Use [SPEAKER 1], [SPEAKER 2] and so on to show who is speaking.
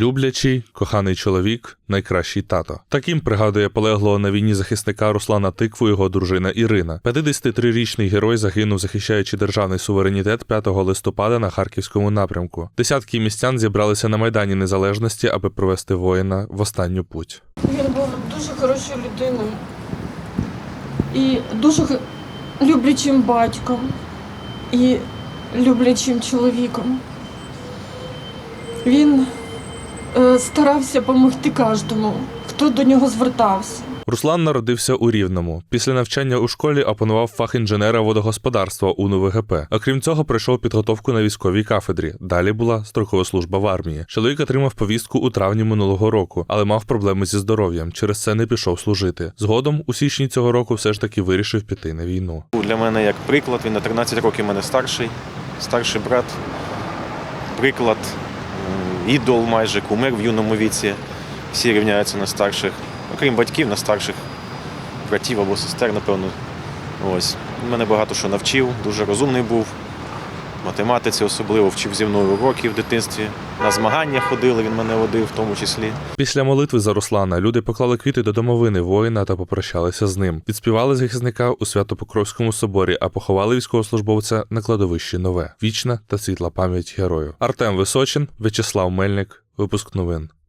[SPEAKER 1] Люблячий, коханий чоловік, найкращий тато. Таким пригадує полеглого на війні захисника Руслана Тикву його дружина Ірина. 53-річний герой загинув, захищаючи державний суверенітет 5 листопада на харківському напрямку. Десятки містян зібралися на майдані незалежності, аби провести воїна в останню путь.
[SPEAKER 2] Він був дуже хорошою людиною і дуже люблячим батьком і люблячим чоловіком. Він старався допомогти кожному, хто до нього звертався.
[SPEAKER 1] Руслан народився у Рівному. Після навчання у школі опанував фах інженера водогосподарства УНУ ВГП. Окрім цього, пройшов підготовку на військовій кафедрі. Далі була строкова служба в армії. Чоловік отримав повістку у травні минулого року, але мав проблеми зі здоров'ям. Через це не пішов служити. Згодом, у січні цього року, все ж таки вирішив піти на війну.
[SPEAKER 3] Для мене як приклад, він на 13 років мене старший, старший брат, приклад, ідол майже, кумир в юному віці. Всі рівняються на старших, окрім батьків, на старших братів або сестер, напевно. Ось. Мене багато що навчив, дуже розумний був. Математиці особливо вчив зі мною уроки в дитинстві. На змагання ходили, він мене водив в тому числі.
[SPEAKER 1] Після молитви за Руслана люди поклали квіти до домовини воїна та попрощалися з ним. Відспівали захисника у Свято-Покровському соборі, а поховали військовослужбовця на кладовищі нове. Вічна та світла пам'ять герою. Артем Височин, В'ячеслав Мельник. Випуск новин.